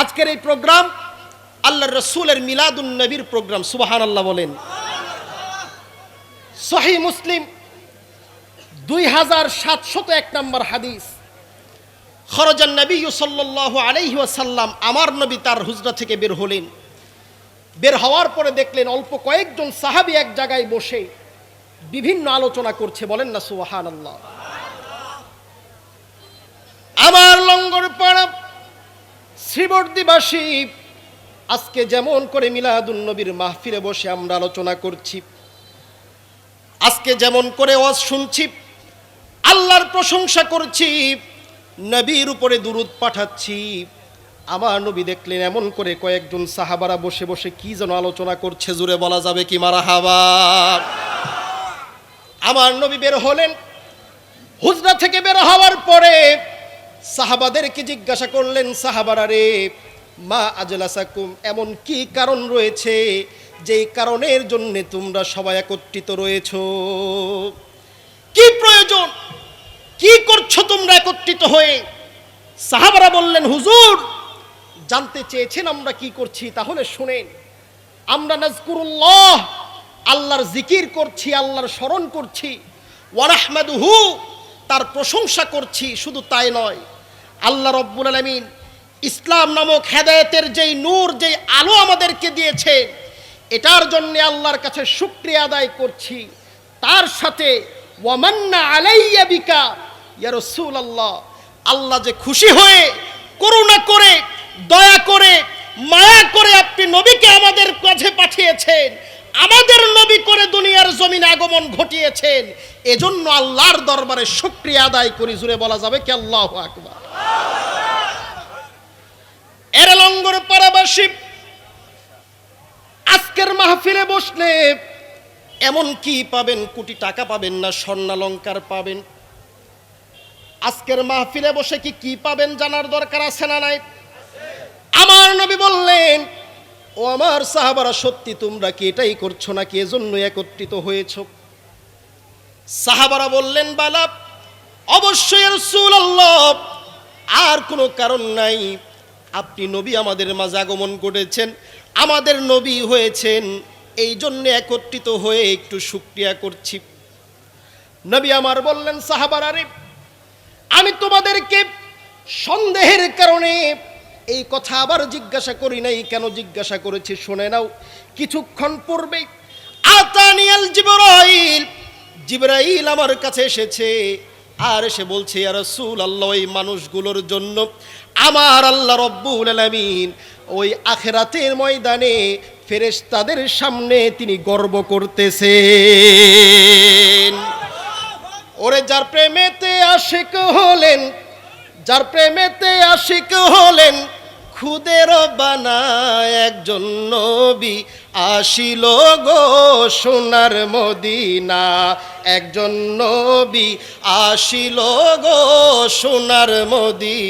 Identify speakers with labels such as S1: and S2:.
S1: আজকের এই প্রোগ্রাম আল্লাহ রসুলের মিলাদুন নবীর প্রোগ্রাম সুবাহান আল্লাহ বলেন। সহি মুসলিম দুই হাজার সাতশত এক নম্বর হাদিস। খরজান নবী সাল্লাহ আলাইহি ওয়াসাল্লাম আমার নবী তার হুজরা থেকে বের হলেন। বের হওয়ার পরে দেখলেন অল্প কয়েকজন সাহাবী এক জায়গায় বসে বিভিন্ন আলোচনা করছে, বলেন না সুবাহান আল্লাহ শ্রীবর্দীবাসী আজকে যেমন করে মিলাদুন নবীর মাহফিলে বসে আমরা আলোচনা করছি, আজকে যেমন করে ওয়াজ শুনছি, আল্লাহর প্রশংসা করছি, নবীর উপরে দুরুদ পাঠাচ্ছি। আমার নবী দেখলেন এমন করে কয়েকজন সাহাবারা বসে বসে কি যেন আলোচনা করছে, জুড়ে বলা যাবে কি মারা হাবা আমার নবী বের হলেন, হুজরা থেকে বের হওয়ার পরে সাহাবাদেরকে জিজ্ঞাসা করলেন, সাহাবারা রে, মা আজলাসাকুম, এমন কি কারণ রয়েছে যেই কারণের জন্য তোমরা সবাই একত্রিত রয়েছো? কি প্রয়োজন? কি করছ তোমরা একত্রিত হয়ে? সাহাবারা বললেন, হুজুর, জানতে চেয়েছেন আমরা কি করছি, তাহলে শুনেন। আমরা নাজকুরুল্লাহ, আল্লাহর জিকির করছি, আল্লাহর স্মরণ করছি। ওয়ারাহমাদুহু তার প্রশংসা করছি, শুধু তাই নয়। আল্লাহ রব্বুল আলমিন ইসলাম নামক হেদায়তের যেই নূর, যেই আলো আমাদেরকে দিয়েছে, এটার জন্যে আল্লাহর কাছে শুক্রিয়া আদায় করছি। তার সাথে ওয়ামান্না আলাইয়া বিকা, ইয়া রাসূলুল্লাহ, আল্লাহ যে খুশি হয়ে করুণা করে, দয়া করে, মায়া করে আপনি নবীকে আমাদের কাছে পাঠিয়েছেন, আমাদের নবী করে দুনিয়ার জমিনে আগমন ঘটিয়েছেন, এজন্য আল্লাহর দরবারে শুক্রিয়া আদায় করি। জুড়ে বলা যাবে কি আল্লাহ আকবার। এর লঙ্গর পারাবাসী আজকের মাহফিলে বসলে এমন কি পাবেন, কোটি টাকা পাবেন না, স্বর্ণালঙ্কার পাবেন? আজকের মাহফিলে বসে কি কি পাবেন জানার দরকার আছে না নাই? আমার নবী বললেন, ও আমার সাহাবারা, সত্যি তোমরা কি এটাই করছ নাকি এজন্য একত্রিত হয়েছ? সাহাবারা বললেন, বালা, অবশ্যই আর কোনো কারণ নাই। আপনি নবী আমাদের মাঝে আগমন করেছেন, আমাদের নবী হয়েছেন, এই জন্য একত্রিত হয়ে একটু শুক্রিয়া করছি। নবী আমার বললেন, সাহাবার সাহাবারারে আমি তোমাদেরকে সন্দেহের কারণে এই কথা আবার জিজ্ঞাসা করি নাই, কেন জিজ্ঞাসা করেছি শুনে নাও। কিছুক্ষণ পূর্বে আতানিয়াল জিবরাইল জিবরাইল আমার কাছে এসেছে আর সে বলছে আর রাসূল আল্লাহ ওই মানুষগুলোর জন্য আমার আল্লাহ রব্বুল আলমিন ওই আখেরাতের ময়দানে ফেরেস তাদের সামনে তিনি গর্ব করতেছেন। ওরে, যার প্রেমেতে আশিক হলেন, যার প্রেমেতে আশিক হলেন খুদের বানায় একজন নবী আসিল গো সোনার মদিনা। একজন নবী আসিল গো সোনার মদি